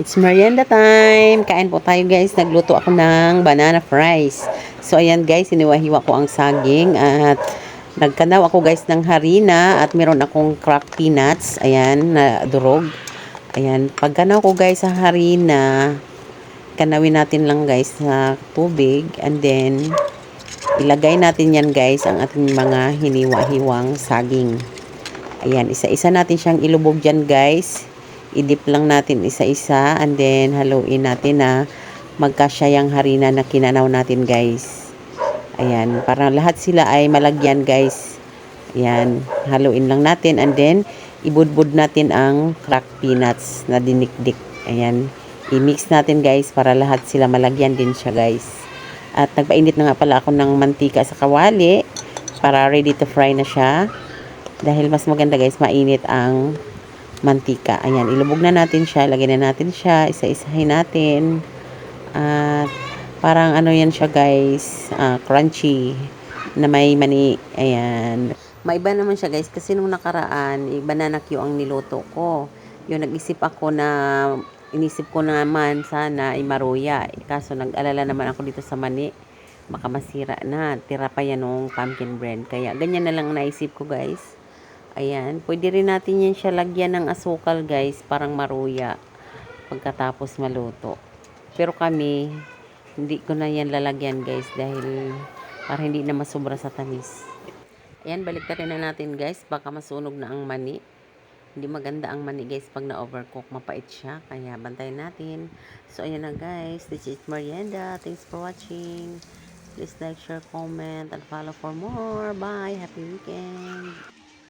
It's merienda time. Kain po tayo guys. Nagluto ako ng banana fries. So ayan guys, iniwahiwa ko ang saging at nagkanaw ako guys ng harina at meron akong cracked peanuts. Ayan, na durog. Ayan, pagkanaw ko guys sa harina, kanawin natin lang guys sa tubig and then ilagay natin yan guys ang ating mga hiniwa-hiwang saging. Ayan, isa-isa natin siyang ilubog dyan guys. Idip lang natin isa-isa and then haluin natin na magkasya yung harina na kinanaw natin guys. Ayan, para lahat sila ay malagyan guys. Ayan, haluin lang natin and then ibudbud natin ang cracked peanuts na dinikdik. Ayan, i-mix natin guys para lahat sila malagyan din siya guys. At nagpainit na nga pala ako ng mantika sa kawali para ready to fry na siya. Dahil mas maganda guys, mainit ang mantika. Ayan, ilubog na natin siya, lagyan na natin siya, isa-isahin natin. At parang ano yan siya guys, ah, crunchy na may mani. Ayan. Maiba naman siya guys kasi nung nakaraan, banana Q ang niluto ko. Yung nag-isip ako na inisip ko naman sana ay maruya. Kaso nag-alala naman ako dito sa mani. Baka masira na. Tira pa yan ng pumpkin bread. Kaya ganyan na lang naisip ko guys. Ayan. Pwede rin natin yan siya lagyan ng asukal guys. Parang maruya. Pagkatapos maluto. Pero kami, hindi ko na yan lalagyan guys. Dahil para hindi na masobra sa tamis. Ayan, baliktarin na natin guys. Baka masunog na ang mani. Hindi maganda ang mani guys pag na-overcook. Mapait siya. Kaya bantayan natin. So, ayan na guys. This is Marienda. Thanks for watching. Please like, share, comment, and follow for more. Bye. Happy weekend.